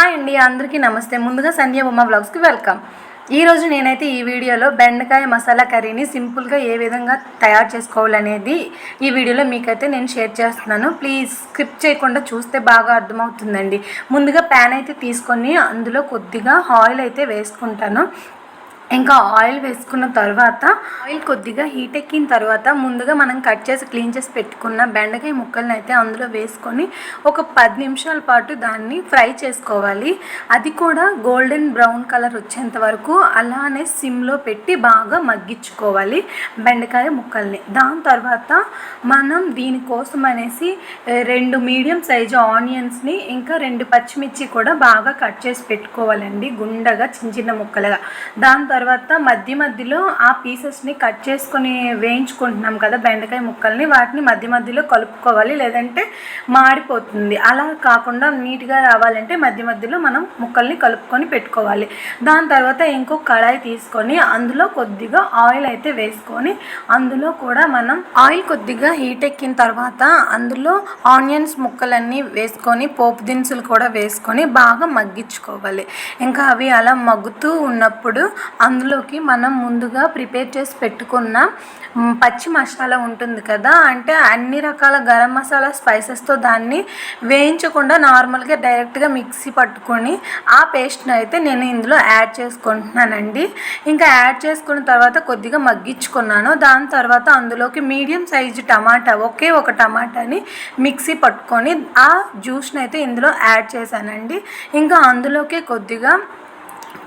Hi అండి అందరికీ నమస్తే. ముందుగా సంధ్య బొమ్మ బ్లాగ్స్కి వెల్కమ్. ఈరోజు నేనైతే ఈ వీడియోలో బెండకాయ మసాలా కర్రీని సింపుల్గా ఏ విధంగా తయారు చేసుకోవాలనేది ఈ వీడియోలో మీకైతే నేను షేర్ చేస్తున్నాను. ప్లీజ్ స్క్రిప్ట్ చేయకుండా చూస్తే బాగా అర్థమవుతుందండి. ముందుగా ప్యాన్ అయితే తీసుకొని అందులో కొద్దిగా ఆయిల్ అయితే వేసుకుంటాను. ఇంకా ఆయిల్ వేసుకున్న తర్వాత ఆయిల్ కొద్దిగా హీట్ ఎక్కిన తర్వాత ముందుగా మనం కట్ చేసి క్లీన్ చేసి పెట్టుకున్న బెండకాయ ముక్కల్ని అయితే అందులో వేసుకొని ఒక పది నిమిషాల పాటు దాన్ని ఫ్రై చేసుకోవాలి. అది కూడా గోల్డెన్ బ్రౌన్ కలర్ వచ్చేంత వరకు అలానే సిమ్లో పెట్టి బాగా మగ్గించుకోవాలి బెండకాయ ముక్కల్ని. దాని తర్వాత మనం దీనికోసం అనేసి రెండు మీడియం సైజు ఆనియన్స్ని ఇంకా రెండు పచ్చిమిర్చి కూడా బాగా కట్ చేసి పెట్టుకోవాలండి గుండగా చిన్న చిన్న ముక్కలుగా. దాని తర్వాత తర్వాత మధ్య మధ్యలో ఆ పీసెస్ని కట్ చేసుకొని వేయించుకుంటున్నాం కదా బెండకాయ ముక్కల్ని వాటిని మధ్య మధ్యలో కలుపుకోవాలి. లేదంటే మాడిపోతుంది. అలా కాకుండా నీట్గా రావాలంటే మధ్య మధ్యలో మనం ముక్కల్ని కలుపుకొని పెట్టుకోవాలి. దాని తర్వాత ఇంకో కళాయి తీసుకొని అందులో కొద్దిగా ఆయిల్ అయితే వేసుకొని అందులో కూడా మనం ఆయిల్ కొద్దిగా హీట్ ఎక్కిన తర్వాత అందులో ఆనియన్స్ ముక్కలన్నీ వేసుకొని పోపు దినుసులు కూడా వేసుకొని బాగా మగ్గించుకోవాలి. ఇంకా అవి అలా మగ్గుతూ ఉన్నప్పుడు అందులోకి మనం ముందుగా ప్రిపేర్ చేసి పెట్టుకున్న పచ్చి మసాలా ఉంటుంది కదా అంటే అన్ని రకాల గరం మసాలా స్పైసెస్తో దాన్ని వేయించకుండా నార్మల్గా డైరెక్ట్గా మిక్సీ పట్టుకొని ఆ పేస్ట్ని అయితే నేను ఇందులో యాడ్ చేసుకుంటున్నానండి. ఇంకా యాడ్ చేసుకున్న తర్వాత కొద్దిగా మగ్గించుకున్నాను. దాని తర్వాత అందులోకి మీడియం సైజు టమాటా ఒకే ఒక టమాటాని మిక్సీ పట్టుకొని ఆ జ్యూస్ని అయితే ఇందులో యాడ్ చేశానండి. ఇంకా అందులోకి కొద్దిగా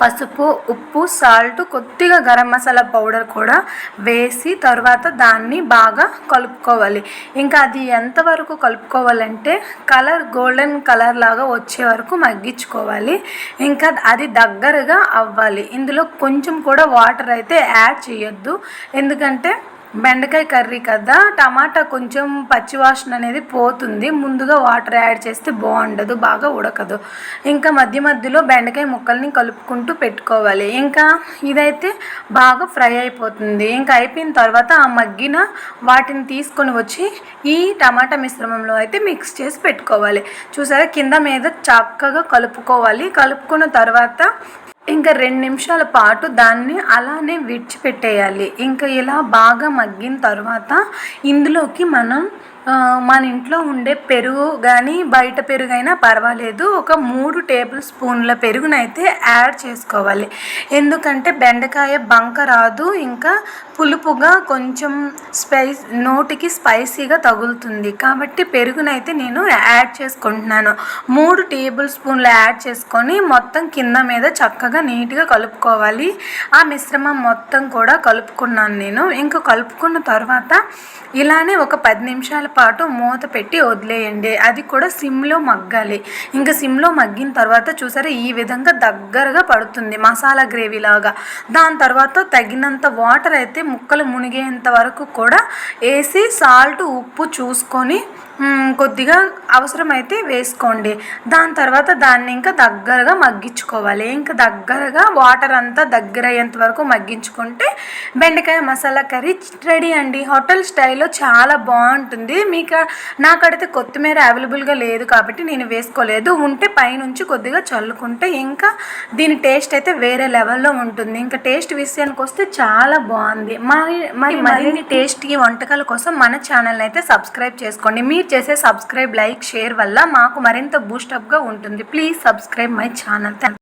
పసుపు ఉప్పు సాల్ట్ కొద్దిగా గరం మసాలా పౌడర్ కూడా వేసి తర్వాత దాన్ని బాగా కలుపుకోవాలి. ఇంకా అది ఎంతవరకు కలుపుకోవాలంటే కలర్ గోల్డెన్ కలర్ లాగా వచ్చే వరకు మగ్గించుకోవాలి. ఇంకా అది దగ్గరగా అవ్వాలి. ఇందులో కొంచెం కూడా వాటర్ అయితే యాడ్ చేయొద్దు. ఎందుకంటే బెండకాయ కర్రీ కదా టమాటా కొంచెం పచ్చివాసన అనేది పోతుంది. ముందుగా వాటర్ యాడ్ చేస్తే బాగుండదు బాగా ఉడకదు. ఇంకా మధ్య మధ్యలో బెండకాయ ముక్కల్ని కలుపుకుంటూ పెట్టుకోవాలి. ఇంకా ఇదైతే బాగా ఫ్రై అయిపోతుంది. ఇంకా అయిపోయిన తర్వాత ఆ మగ్గిన వాటిని తీసుకొని వచ్చి ఈ టమాటా మిశ్రమంలో అయితే మిక్స్ చేసి పెట్టుకోవాలి. చూసారా? కింద మీద చక్కగా కలుపుకోవాలి. కలుపుకున్న తర్వాత ఇంకా రెండు నిమిషాల పాటు దాన్ని అలానే విడిచిపెట్టేయాలి. ఇంకా ఇలా బాగా మగ్గిన తర్వాత ఇందులోకి మనం మన ఇంట్లో ఉండే పెరుగు కానీ బయట పెరుగు అయినా పర్వాలేదు. ఒక మూడు టేబుల్ స్పూన్ల పెరుగునైతే యాడ్ చేసుకోవాలి. ఎందుకంటే బెండకాయ బంక రాదు ఇంకా పులుపుగా కొంచెం స్పైస్ నోటికి స్పైసీగా తగులుతుంది. కాబట్టి పెరుగునైతే నేను యాడ్ చేసుకుంటున్నాను. మూడు టేబుల్ స్పూన్లు యాడ్ చేసుకొని మొత్తం కింద మీద చక్కగా నీట్గా కలుపుకోవాలి. ఆ మిశ్రమం మొత్తం కూడా కలుపుకున్నాను నేను. ఇంకా కలుపుకున్న తర్వాత ఇలానే ఒక పది నిమిషాల పాటు మూత పెట్టి వదిలేయండి. అది కూడా సిమ్లో మగ్గాలి. ఇంకా సిమ్లో మగ్గిన తర్వాత చూసారా ఈ విధంగా దగ్గరగా పడుతుంది మసాలా గ్రేవీ లాగా. దాని తర్వాత తగినంత వాటర్ అయితే ముక్కలు మునిగేంత వరకు కూడా వేసి సాల్ట్ ఉప్పు చూసుకొని కొద్దిగా అవసరమైతే వేసుకోండి. దాని తర్వాత దాన్ని ఇంకా దగ్గరగా మగ్గించుకోవాలి. ఇంకా దగ్గరగా వాటర్ అంతా దగ్గర అయ్యేంత వరకు మగ్గించుకుంటే బెండకాయ మసాలా కర్రీ రెడీ అండి. హోటల్ స్టైల్లో చాలా బాగుంటుంది. మీకు నాకైతే కొత్తిమీర అవైలబుల్గా లేదు కాబట్టి నేను వేసుకోలేదు. ఉంటే పైనుంచి కొద్దిగా చల్లుకుంటే ఇంకా దీని టేస్ట్ అయితే వేరే లెవెల్లో ఉంటుంది. ఇంకా టేస్ట్ విషయానికి వస్తే చాలా బాగుంది. మరి మరి మరిన్ని టేస్టీ వంటకాల కోసం మన ఛానల్ అయితే సబ్స్క్రైబ్ చేసుకోండి. మీరు చేసే సబ్స్క్రైబ్ లైక్ షేర్ వల్ల మాకు మరింత బూస్టప్గా ఉంటుంది. Please subscribe my channel.